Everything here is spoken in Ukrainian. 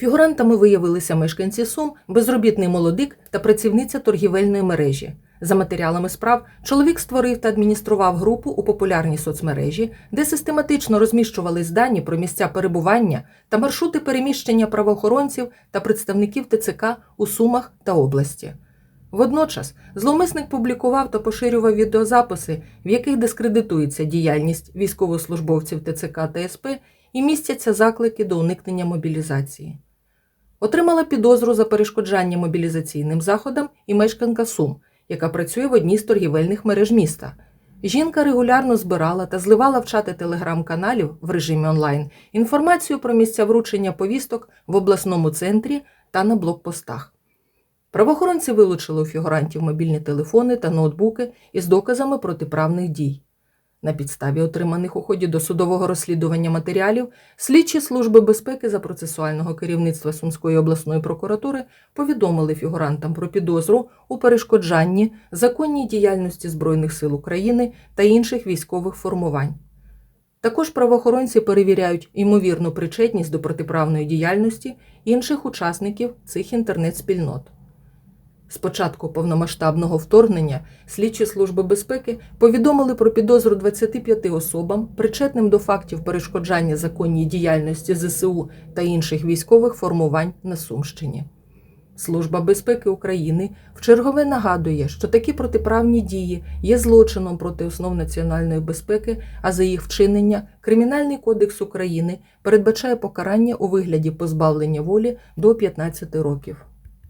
Фігурантами виявилися мешканці Сум, безробітний молодик та працівниця торгівельної мережі. За матеріалами справ, чоловік створив та адміністрував групу у популярній соцмережі, де систематично розміщувались дані про місця перебування та маршрути переміщення правоохоронців та представників ТЦК у Сумах та області. Водночас зловмисник публікував та поширював відеозаписи, в яких дискредитується діяльність військовослужбовців ТЦК та СП і містяться заклики до уникнення мобілізації. Отримала підозру за перешкоджання мобілізаційним заходам і мешканка Сум, яка працює в одній з торгівельних мереж міста. Жінка регулярно збирала та зливала в чати телеграм-каналів в режимі онлайн інформацію про місця вручення повісток в обласному центрі та на блокпостах. Правоохоронці вилучили у фігурантів мобільні телефони та ноутбуки із доказами протиправних дій. На підставі отриманих у ході досудового розслідування матеріалів слідчі служби безпеки за процесуального керівництва Сумської обласної прокуратури повідомили фігурантам про підозру у перешкоджанні законній діяльності Збройних сил України та інших військових формувань. Також правоохоронці перевіряють ймовірну причетність до протиправної діяльності інших учасників цих інтернет-спільнот. З початку повномасштабного вторгнення слідчі служби безпеки повідомили про підозру 25 особам, причетним до фактів перешкоджання законній діяльності ЗСУ та інших військових формувань на Сумщині. Служба безпеки України вчергове нагадує, що такі протиправні дії є злочином проти основ національної безпеки, а за їх вчинення Кримінальний кодекс України передбачає покарання у вигляді позбавлення волі до 15 років.